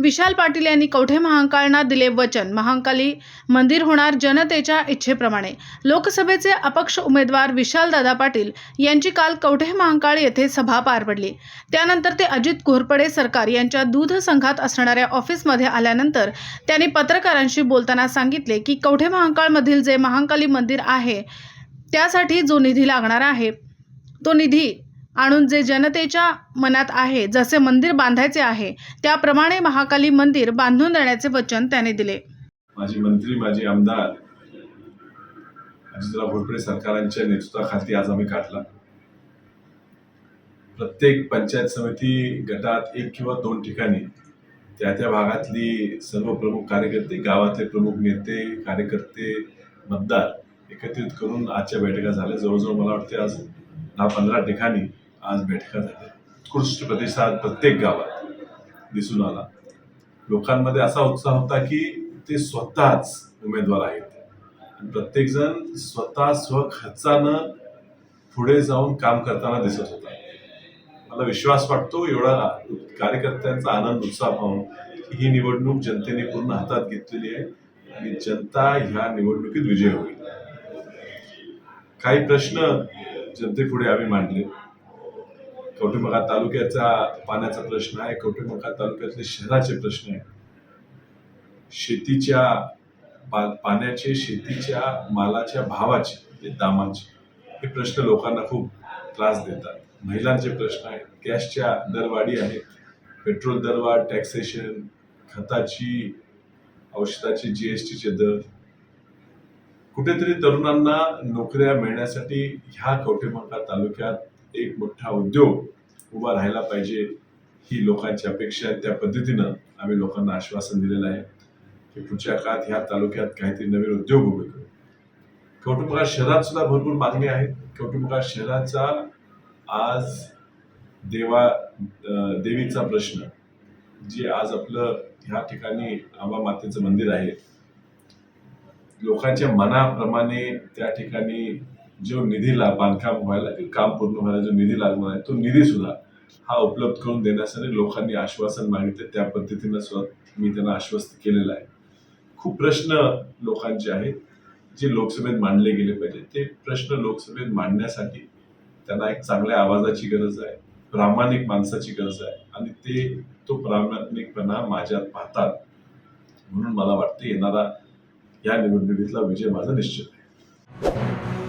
विशाल पाटील यांनी कवठे महांकाळना दिले वचन महांकाली मंदिर होणार जनतेच्या इच्छेप्रमाणे. लोकसभेचे अपक्ष उमेदवार विशालदादा पाटील यांची काल कवठे महांकाळ येथे सभा पार पडली. त्यानंतर ते अजित घोरपडे सरकार यांच्या दूध संघात असणाऱ्या ऑफिसमध्ये आल्यानंतर त्यांनी पत्रकारांशी बोलताना सांगितले की कवठे महांकाळमधील जे महांकाली मंदिर आहे त्यासाठी जो निधी लागणार आहे तो निधी आणून जे जनतेच्या मनात आहे जसे मंदिर बांधायचे आहे त्याप्रमाणे महाकाली मंदिर बांधून देण्याचे वचन त्याने दिले. माजी मंत्री माजी आमदार अजितराव घोरपडे सरकारांच्या नेतृत्वाखाली आज आम्ही काढला. प्रत्येक पंचायत समिती गटात एक किंवा दोन ठिकाणी त्या त्या भागातली सर्व प्रमुख कार्यकर्ते गावातले प्रमुख नेते कार्यकर्ते मतदार एकत्रित करून आजच्या बैठका झाल्या. जवळजवळ मला वाटते आज दहा पंधरा ठिकाणी आज बैठका झाल्या. उत्कृष्ट प्रतिसाद प्रत्येक गावात दिसून आला. लोकांमध्ये असा उत्साह होता की ते स्वतःच उमेदवार आहेत. आणि प्रत्येकजण स्वतः स्वखर्चानं पुढे जाऊन काम करताना दिसत होता. मला विश्वास वाटतो एवढा कार्यकर्त्यांचा आनंद उत्साह पाहून ही निवडणूक जनतेने पूर्ण हातात घेतलेली आहे आणि जनता ह्या निवडणुकीत विजय होईल. काही प्रश्न जनतेपुढे आम्ही मांडले. कवठेमंकाळ तालुक्याचा पाण्याचा प्रश्न आहे कवठेमंकाळ तालुक्यातले शहराचे प्रश्न आहे शेतीच्या पाण्याचे शेतीच्या मालाच्या भावाचे म्हणजे दामाचे हे प्रश्न लोकांना खूप त्रास देतात. महिलांचे प्रश्न आहेत गॅसच्या दरवाढी आहेत पेट्रोल दरवाढ टॅक्सेशन खताची औषधाची जी एस टीचे दर. कुठेतरी तरुणांना नोकऱ्या मिळण्यासाठी ह्या कवठेमंकाळ तालुक्यात एक मोठा उद्योग उभा राहायला पाहिजे ही लोकांची अपेक्षा आहे. त्या पद्धतीनं आम्ही लोकांना आश्वासन दिलेलं आहे की पुढच्या काळात ह्या तालुक्यात काहीतरी नवीन उद्योग उभे करू. कौटुंबकार शहरात सुद्धा भरपूर मागणी आहेत. कौटुंबकार शहराचा आज देवा देवीचा प्रश्न जे आज आपलं ह्या ठिकाणी आंबा मातेचं मंदिर आहे लोकांच्या मनाप्रमाणे त्या ठिकाणी जो निधीला बांधकाम व्हायला किंवा काम पूर्ण व्हायला जो निधी लागणार आहे तो निधी सुद्धा हा उपलब्ध करून देण्यासाठी लोकांनी आश्वासन मागितले. त्या पद्धतीनं सुद्धा मी त्यांना आश्वस्त केलेलं आहे. खूप प्रश्न लोकांचे आहेत जे लोकसभेत मांडले गेले पाहिजे. ते प्रश्न लोकसभेत मांडण्यासाठी त्यांना एक चांगल्या आवाजाची गरज आहे प्रामाणिक माणसाची गरज आहे आणि ते तो प्रामाणिकपणा माझ्यात पाहतात. म्हणून मला वाटते येणारा या निवडणुकीतला विजय माझा निश्चित आहे.